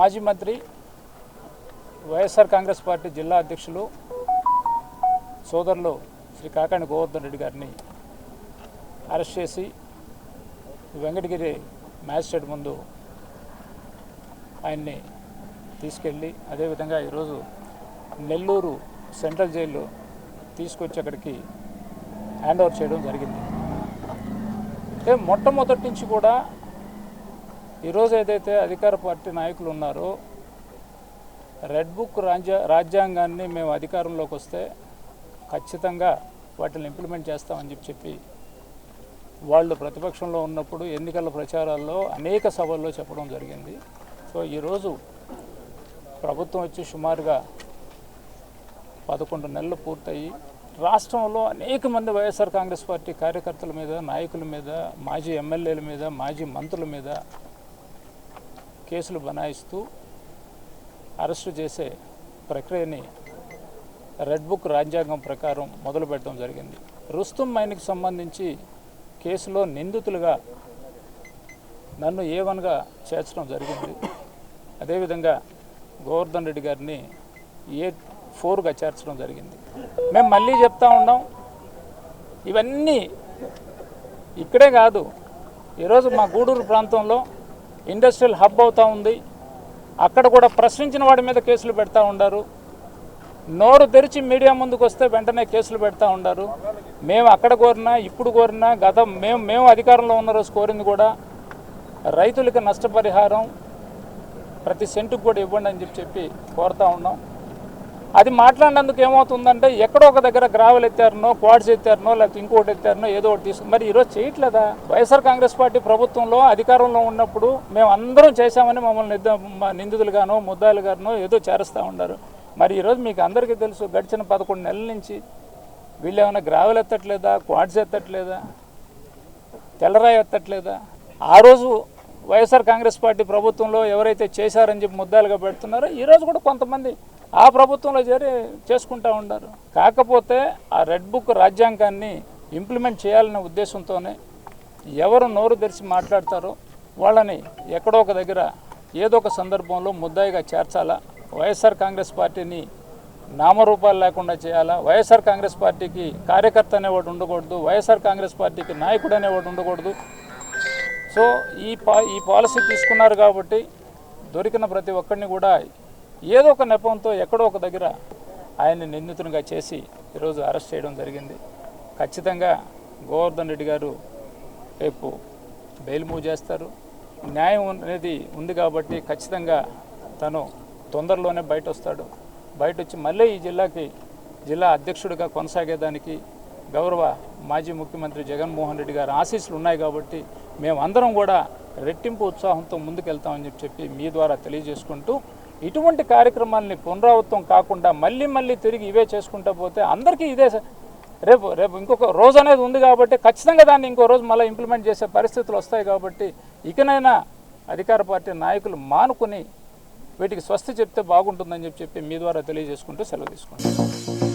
మాజీ మంత్రి వైఎస్ఆర్ కాంగ్రెస్ పార్టీ జిల్లా అధ్యక్షులు సోదరులు శ్రీ కాకాణి గోవర్ధన్ రెడ్డి గారిని అరెస్ట్ చేసి వెంకటగిరి మ్యాజిస్ట్రేట్ ముందు ఆయన్ని తీసుకెళ్ళి అదేవిధంగా ఈరోజు నెల్లూరు సెంట్రల్ జైలు తీసుకొచ్చి అక్కడికి హ్యాండ్ ఓవర్ చేయడం జరిగింది. అంటే మొట్టమొదటి నుంచి కూడా ఈరోజు ఏదైతే అధికార పార్టీ నాయకులు ఉన్నారో రెడ్ బుక్ రాజ్య రాజ్యాంగాన్ని మేము అధికారంలోకి వస్తే ఖచ్చితంగా వాటిని ఇంప్లిమెంట్ చేస్తామని చెప్పి చెప్పి వాళ్ళు ప్రతిపక్షంలో ఉన్నప్పుడు ఎన్నికల ప్రచారాల్లో అనేక సభల్లో చెప్పడం జరిగింది. సో ఈరోజు ప్రభుత్వం వచ్చి సుమారుగా పదకొండు నెలలు పూర్తయి రాష్ట్రంలో అనేక మంది వైఎస్ఆర్ కాంగ్రెస్ పార్టీ కార్యకర్తల మీద నాయకుల మీద మాజీ ఎమ్మెల్యేల మీద మాజీ మంత్రుల మీద కేసులు బనాయిస్తూ అరెస్టు చేసే ప్రక్రియని రెడ్ బుక్ రాజ్యాంగం ప్రకారం మొదలు పెట్టడం జరిగింది. రుస్తుం మైన్కి సంబంధించి కేసులో నిందితులుగా నన్ను ఏ వన్గా చేర్చడం జరిగింది. అదేవిధంగా గోవర్ధన్ రెడ్డి గారిని ఏ ఫోర్గా చేర్చడం జరిగింది. మేము మళ్ళీ చెప్తా ఉన్నాం. ఇవన్నీ ఇక్కడే కాదు. ఈరోజు మా గూడూరు ప్రాంతంలో ఇండస్ట్రియల్ హబ్ అవుతూ ఉంది. అక్కడ కూడా ప్రశ్నించిన వాడి మీద కేసులు పెడతా ఉండారు. నోరు తెరిచి మీడియా ముందుకు వస్తే వెంటనే కేసులు పెడతా ఉండారు. మేము అక్కడ కోరినా ఇప్పుడు కోరినా గత మేము మేము అధికారంలో ఉన్న రోజు కోరింది కూడా రైతులకు నష్టపరిహారం ప్రతి సెంటుకు కూడా ఇవ్వండి అని చెప్పి చెప్పి కోరుతా ఉన్నాం. అది మాట్లాడినందుకు ఏమవుతుందంటే ఎక్కడో ఒక దగ్గర గ్రావెల్ ఎత్తారనో క్వాడ్స్ ఎత్తారనో లేకపోతే ఇంకోటి ఎత్తారనో ఏదో ఒకటి తీసుకు మరి ఈరోజు చేయట్లేదా? వైఎస్ఆర్ కాంగ్రెస్ పార్టీ ప్రభుత్వంలో అధికారంలో ఉన్నప్పుడు మేము అందరం చేశామని మమ్మల్ని నిందితులుగానో ముద్దాయిలుగానో ఏదో చేరుస్తూ ఉన్నారు. మరి ఈరోజు మీకు అందరికీ తెలుసు గడిచిన పదకొండు నెలల నుంచి వీళ్ళు ఏమైనా గ్రావెల్ ఎత్తట్లేదా క్వాడ్స్ ఎత్తట్లేదా తెల్లరాయి ఎత్తట్లేదా? ఆ రోజు వైఎస్ఆర్ కాంగ్రెస్ పార్టీ ప్రభుత్వంలో ఎవరైతే చేశారని చెప్పి ముద్దాలుగా పెడుతున్నారో ఈరోజు కూడా కొంతమంది ఆ ప్రభుత్వంలో చేరి చేసుకుంటూ ఉన్నారు. కాకపోతే ఆ రెడ్ బుక్ రాజ్యాంగాన్ని ఇంప్లిమెంట్ చేయాలనే ఉద్దేశంతోనే ఎవరు నోరు తెరిచి మాట్లాడతారో వాళ్ళని ఎక్కడో ఒక దగ్గర ఏదో ఒక సందర్భంలో ముద్దాయిగా చేర్చాలా? వైఎస్ఆర్ కాంగ్రెస్ పార్టీని నామరూపాలు లేకుండా చేయాలా? వైఎస్ఆర్ కాంగ్రెస్ పార్టీకి కార్యకర్త అనేవాడు ఉండకూడదు. వైఎస్ఆర్ కాంగ్రెస్ పార్టీకి నాయకుడు అనేవాడు ఉండకూడదు. సో ఈ పా ఈ పాలసీ తీసుకున్నారు కాబట్టి దొరికిన ప్రతి ఒక్కరిని కూడా ఏదో ఒక నెపంతో ఎక్కడో ఒక దగ్గర ఆయన్ని నిందితునిగా చేసి ఈరోజు అరెస్ట్ చేయడం జరిగింది. ఖచ్చితంగా గోవర్ధన్ రెడ్డి గారు రేపు బెయిల్ మూవ్ చేస్తారు. న్యాయం అనేది ఉంది కాబట్టి ఖచ్చితంగా తను తొందరలోనే బయట వస్తాడు బయట వచ్చి మళ్ళీ ఈ జిల్లాకి జిల్లా అధ్యక్షుడిగా కొనసాగేదానికి గౌరవ మాజీ ముఖ్యమంత్రి జగన్మోహన్ రెడ్డి గారి ఆశీస్సులు ఉన్నాయి కాబట్టి మేమందరం కూడా రెట్టింపు ఉత్సాహంతో ముందుకెళ్తామని చెప్పి చెప్పి మీ ద్వారా తెలియజేసుకుంటూ ఇటువంటి కార్యక్రమాల్ని పునరావృతం కాకుండా మళ్ళీ మళ్ళీ తిరిగి ఇవే చేసుకుంటూ పోతే అందరికీ ఇదే స- రేపు రేపు ఇంకొక రోజు అనేది ఉంది కాబట్టి ఖచ్చితంగా దాన్ని ఇంకో రోజు మళ్ళీ ఇంప్లిమెంట్ చేసే పరిస్థితులు వస్తాయి కాబట్టి ఇకనైనా అధికార పార్టీ నాయకులు మానుకుని వీటికి స్వస్తి చెప్తే బాగుంటుందని చెప్పి చెప్పి మీ ద్వారా తెలియజేసుకుంటూ సెలవు తీసుకుంటాం